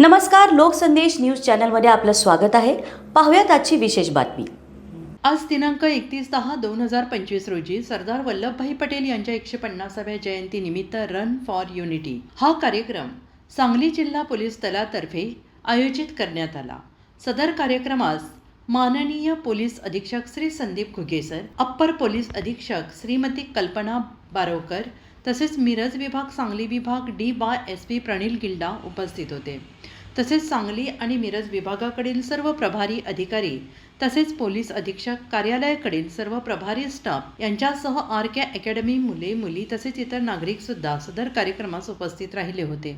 नमस्कार लोकसंदेश न्यूज चॅनलमध्ये आपलं स्वागत आहे. पाहूयात आजची विशेष बातमी. आज दिनांक एकतीस दहा दोन हजार पंचवीस रोजी सरदार वल्लभभाई पटेल यांच्या एकशे पन्नासाव्या जयंतीनिमित्त रन फॉर युनिटी हा कार्यक्रम सांगली जिल्हा पोलीस दलातर्फे आयोजित करण्यात आला. सदर कार्यक्रमास माननीय पोलीस अधीक्षक श्री संदीप घुगेसर अप्पर पोलीस अधीक्षक श्रीमती कल्पना बारोकर तसेच मिरज विभाग सांगली विभाग D Y S P Pranil Gilda उपस्थित होते. तसेच सांगली आणि मिरज विभागाकडील सर्व प्रभारी अधिकारी तसेच पोलीस अधीक्षक कार्यालयाकडील सर्व प्रभारी स्टाफ यांच्यासह आर के अकॅडमी मुले मुली तसेच इतर नागरिक सुद्धा सदर कार्यक्रमास उपस्थित राहिले होते.